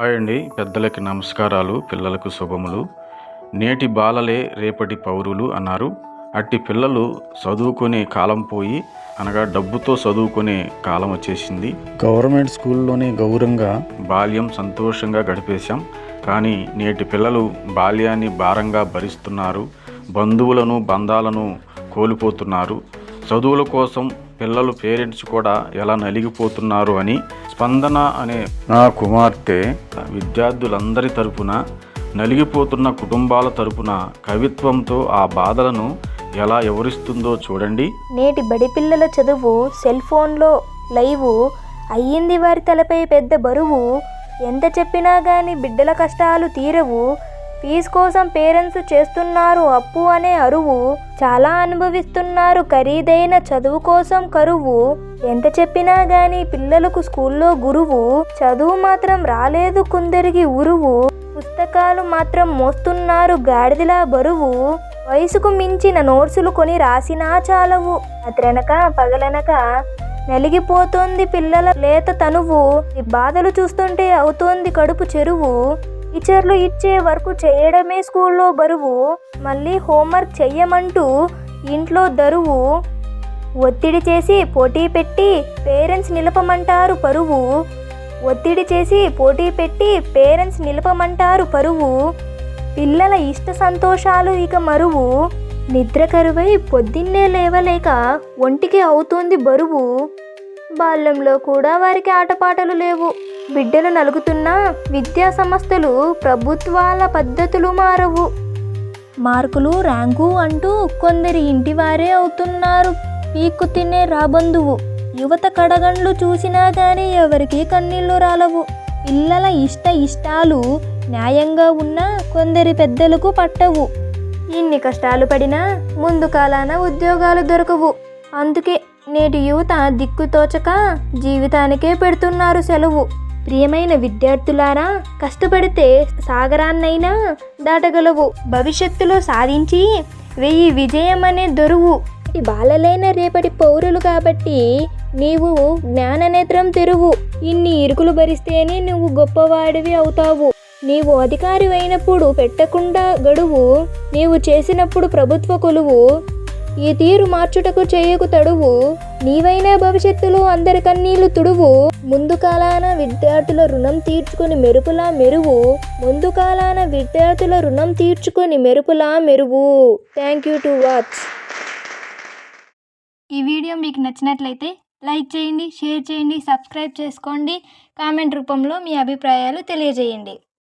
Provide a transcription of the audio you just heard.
Hi అండి. పెద్దలకి నమస్కారాలు పిల్లలకు శుభములు. నేటి బాలలే రేపటి పౌరులు అన్నారు. అట్టి పిల్లలు చదువుకునే కాలం పోయి అనగా డబ్బుతో చదువుకునే కాలం వచ్చేసింది. గవర్నమెంట్ స్కూల్లోనే గౌరవంగా బాల్యం సంతోషంగా గడిపేశాం. కానీ నేటి పిల్లలు బాల్యాన్ని భారంగా భరిస్తున్నారు. బంధువులను బంధాలను కోల్పోతున్నారు. చదువుల కోసం పిల్లలు పేరెంట్స్ కూడా ఎలా నలిగిపోతున్నారు అని స్పందన అనే నా కుమార్తె విద్యార్థులందరి తరపున నలిగిపోతున్న కుటుంబాల తరపున కవిత్వంతో ఆ బాధలను ఎలా వివరిస్తుందో చూడండి. నేటి బడి పిల్లల చదువు సెల్ ఫోన్లో లైవ్ అయ్యింది వారి తలపై పెద్ద బరువు. ఎంత చెప్పినా గాని బిడ్డల కష్టాలు తీరవు. ఫీజు కోసం పేరెంట్స్ చేస్తున్నారు అప్పు అనే అరువు చాలా అనుభవిస్తున్నారు. ఖరీదైన చదువు కోసం కరువు ఎంత చెప్పినా గాని పిల్లలకు స్కూల్లో గురువు చదువు మాత్రం రాలేదు. కొందరికి ఉరువు పుస్తకాలు మాత్రం మోస్తున్నారు. గాడిదలా బరువు వయసుకు మించిన నోట్సులు కొని రాసినా చాలవు. అతరనక పగలనక నలిగిపోతోంది పిల్లల లేత తనువు. ఈ బాధలు చూస్తుంటే అవుతోంది కడుపు చెరువు. టీచర్లు ఇచ్చే వర్క్ చేయడమే స్కూల్లో బరువు. మళ్ళీ హోంవర్క్ చెయ్యమంటూ ఇంట్లో దరువు. ఒత్తిడి చేసి పోటీ పెట్టి పేరెంట్స్ నిలపమంటారు పరువు. ఒత్తిడి చేసి పోటీ పెట్టి పేరెంట్స్ నిలపమంటారు పరువు. పిల్లల ఇష్ట సంతోషాలు ఇక మరువు. నిద్ర కరువై పొద్దున్నే లేవలేక ఒంటికి అవుతుంది బరువు. బాల్యంలో కూడా వారికి ఆటపాటలు లేవు. బిడ్డలు నలుగుతున్న విద్యా సంస్థలు ప్రభుత్వాల పద్ధతులు మారవు. మార్కులు ర్యాంకు అంటూ కొందరి ఇంటి వారే అవుతున్నారు. పీక్కు తినే రాబంధువు యువత కడగండ్లు చూసినా కానీ ఎవరికి కన్నీళ్ళు రాలవు. పిల్లల ఇష్ట ఇష్టాలు న్యాయంగా ఉన్నా కొందరి పెద్దలకు పట్టవు. ఇన్ని కష్టాలు పడినా ముందు కాలాన ఉద్యోగాలు దొరకవు. అందుకే నేటి యువత దిక్కుతోచక జీవితానికే పెడుతున్నారు సెలవు. ప్రియమైన విద్యార్థులారా కష్టపడితే సాగరాన్నైనా దాటగలవు. భవిష్యత్తులో సాధించి వెయ్యి విజయం అనే దొరువు. ఈ బాలలైన రేపటి పౌరులు కాబట్టి నీవు జ్ఞాననేత్రం తెరువు. ఇన్ని ఇరుకులు భరిస్తేనే నువ్వు గొప్పవాడివి అవుతావు. నీవు అధికారి అయినప్పుడు పెట్టకుండా గడువు. నీవు చేసినప్పుడు ప్రభుత్వ కొలువు. ఈ తీరు మార్చుటకు చేయకు తడువు. నీవైనా భవిష్యత్తులో అందరి కన్నీళ్ళు తుడువు. ముందు కాలాన విద్యార్థుల రుణం తీర్చుకుని మెరుపులా మెరువు. ముందు కాలాన విద్యార్థుల రుణం తీర్చుకుని మెరుపులా మెరువు. థ్యాంక్ యూ టు వాచ్ ఈ వీడియో మీకు నచ్చినట్లయితే లైక్ చేయండి షేర్ చేయండి సబ్స్క్రైబ్ చేసుకోండి. కామెంట్ రూపంలో మీ అభిప్రాయాలు తెలియజేయండి.